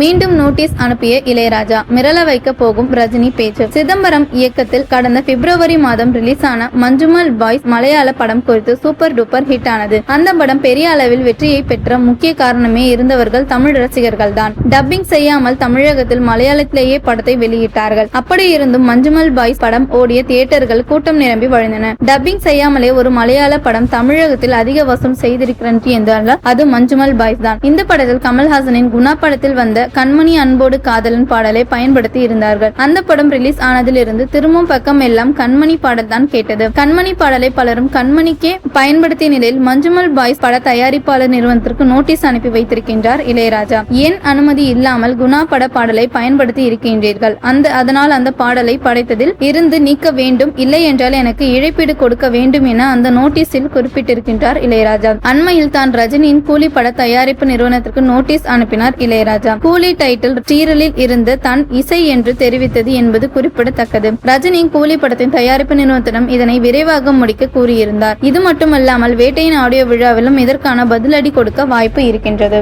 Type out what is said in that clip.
மீண்டும் நோட்டீஸ் அனுப்பிய இளையராஜா மிரள வைக்க போகும் ரஜினி பேச்சு. சிதம்பரம் இயக்கத்தில் கடந்த பிப்ரவரி மாதம் ரிலீஸ் ஆன மஞ்சுமல் பாய்ஸ் மலையாள படம் குறித்து சூப்பர் டூப்பர் ஹிட் ஆனது. அந்த படம் பெரிய அளவில் வெற்றியை பெற்ற முக்கிய காரணமே இருந்தவர்கள் தமிழ் ரசிகர்கள் தான் டப்பிங் செய்யாமல் தமிழகத்தில் மலையாளத்திலேயே படத்தை வெளியிட்டார்கள். அப்படி இருந்தும் மஞ்சுமல் பாய்ஸ் படம் ஓடிய தியேட்டர்கள் கூட்டம் நிரம்பி வழிந்தன. டப்பிங் செய்யாமலே ஒரு மலையாள படம் தமிழகத்தில் அதிக வசூல் செய்திருக்கிறது என்றால் அது மஞ்சுமல் பாய்ஸ் தான். இந்த படத்தில் கமல்ஹாசனின் குணா படத்தில் வந்த கண்மணி அன்போடு காதலன் பாடலை பயன்படுத்தி இருந்தார்கள். அந்த படம் ரிலீஸ் ஆனதிலிருந்து திரும்பும் பக்கம் எல்லாம் கண்மணி பாடல் தான் கேட்டது. கண்மணி பாடலை பலரும் கண்மணிக்கே பயன்படுத்திய நிலையில் மஞ்சுமல் பாய்ஸ் பட தயாரிப்பாளர் நிறுவனத்திற்கு நோட்டீஸ் அனுப்பி வைத்திருக்கின்றார் இளையராஜா. ஏன் அனுமதி இல்லாமல் குணா பட பாடலை பயன்படுத்தி இருக்கின்றீர்கள்? அந்த அதனால் அந்த பாடலை படைத்ததில் இருந்து நீக்க வேண்டும் இல்லை என்றால் எனக்கு இழப்பீடு கொடுக்க வேண்டும் என அந்த நோட்டீஸில் குறிப்பிட்டிருக்கின்றார் இளையராஜா. அண்மையில் தான் ரஜினியின் கூலி பட தயாரிப்பு நிறுவனத்திற்கு நோட்டீஸ் அனுப்பினார் இளையராஜா. கூலி டைட்டில் சீரலில் இருந்து தன் இசை என்று தெரிவித்தது என்பது குறிப்பிடத்தக்கது. ரஜினி கூலி படத்தின் தயாரிப்பு நிறுவனத்திடம் இதனை விரைவாக முடிக்க கூறியிருந்தார். இது மட்டுமல்லாமல் வேட்டையின் ஆடியோ விழாவிலும் இதற்கான பதிலடி கொடுக்க வாய்ப்பு இருக்கின்றது.